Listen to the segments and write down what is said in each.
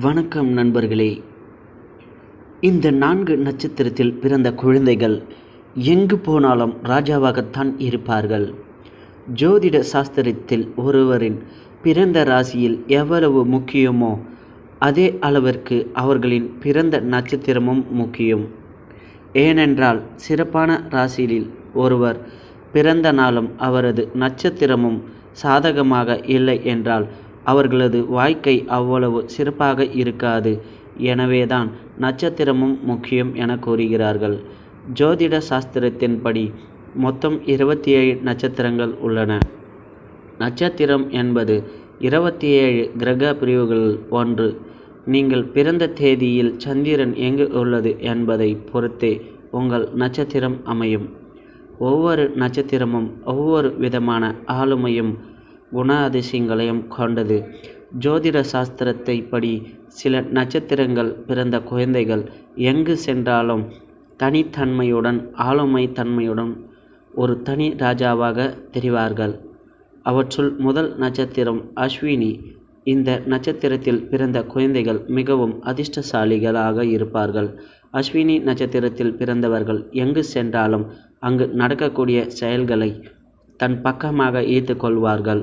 வணக்கம் நண்பர்களே. இந்த நான்கு நட்சத்திரத்தில் பிறந்த குழந்தைகள் எங்கு போனாலும் ராஜாவாகத்தான் இருப்பார்கள். ஜோதிட சாஸ்திரத்தில் ஒருவரின் பிறந்த ராசியில் எவ்வளவு முக்கியமோ அதே அளவிற்கு அவர்களின் பிறந்த நட்சத்திரமும் முக்கியம். ஏனென்றால் சிறப்பான ராசியில் ஒருவர் பிறந்த நாளும் அவரது நட்சத்திரமும் சாதகமாக இல்லை என்றால் அவர்களது வாழ்க்கை அவ்வளவு சிறப்பாக இருக்காது. எனவேதான் நட்சத்திரமும் முக்கியம் என கூறுகிறார்கள். ஜோதிட சாஸ்திரத்தின்படி மொத்தம் இருபத்தி ஏழு நட்சத்திரங்கள் உள்ளன. நட்சத்திரம் என்பது இருபத்தி ஏழு கிரக பிரிவுகளில் ஒன்று. நீங்கள் பிறந்த தேதியில் சந்திரன் எங்கு உள்ளது என்பதை பொறுத்தே உங்கள் நட்சத்திரம் அமையும். ஒவ்வொரு நட்சத்திரமும் ஒவ்வொரு விதமான ஆளுமையும் குண அதிசயங்களையும் கொண்டது. ஜோதிட சாஸ்திரத்தை படி சில நட்சத்திரங்கள் பிறந்த குழந்தைகள் எங்கு சென்றாலும் தனித்தன்மையுடன் ஆளுமை தன்மையுடன் ஒரு தனி ராஜாவாக தெரிவார்கள். அவற்றுள் முதல் நட்சத்திரம் அஸ்வினி. இந்த நட்சத்திரத்தில் பிறந்த குழந்தைகள் மிகவும் அதிர்ஷ்டசாலிகளாக இருப்பார்கள். அஸ்வினி நட்சத்திரத்தில் பிறந்தவர்கள் எங்கு சென்றாலும் அங்கு நடக்கக்கூடிய செயல்களை தன் பக்கமாக ஈர்த்து கொள்வார்கள்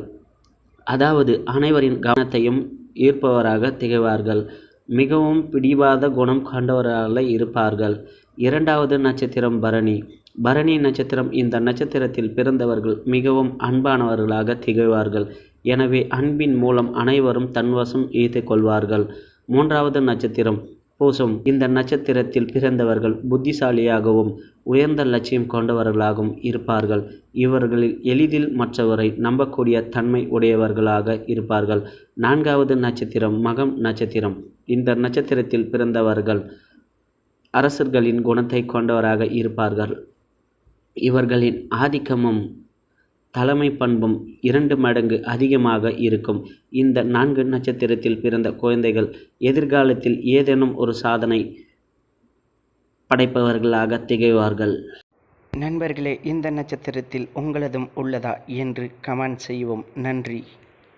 அதாவது அனைவரின் கவனத்தையும் ஈர்ப்பவராக திகழ்வார்கள். மிகவும் பிடிவாத குணம் கொண்டவர்களாக இருப்பார்கள். இரண்டாவது நட்சத்திரம் பரணி. பரணி நட்சத்திரம் இந்த நட்சத்திரத்தில் பிறந்தவர்கள் மிகவும் அன்பானவர்களாக திகழ்வார்கள். எனவே அன்பின் மூலம் அனைவரும் தன்வசம் ஈர்த்து கொள்வார்கள். மூன்றாவது நட்சத்திரம். பூசும் இந்த நட்சத்திரத்தில் பிறந்தவர்கள் புத்திசாலியாகவும் உயர்ந்த லட்சியம் கொண்டவர்களாகவும் இருப்பார்கள். இவர்களில் எளிதில் மற்றவரை நம்பக்கூடிய தன்மை உடையவர்களாக இருப்பார்கள். நான்காவது நட்சத்திரம் மகம் நட்சத்திரம். இந்த நட்சத்திரத்தில் பிறந்தவர்கள் அரசர்களின் குணத்தை கொண்டவராக இருப்பார்கள். இவர்களின் ஆதிக்கமும் தலைமை பண்பும் இரண்டு மடங்கு அதிகமாக இருக்கும். இந்த நான்கு நட்சத்திரத்தில் பிறந்த குழந்தைகள் எதிர்காலத்தில் ஏதேனும் ஒரு சாதனை படைப்பவர்களாக திகழ்வார்கள். நண்பர்களே இந்த நட்சத்திரத்தில் உங்களதும் உள்ளதா என்று கமெண்ட் செய்வோம். நன்றி.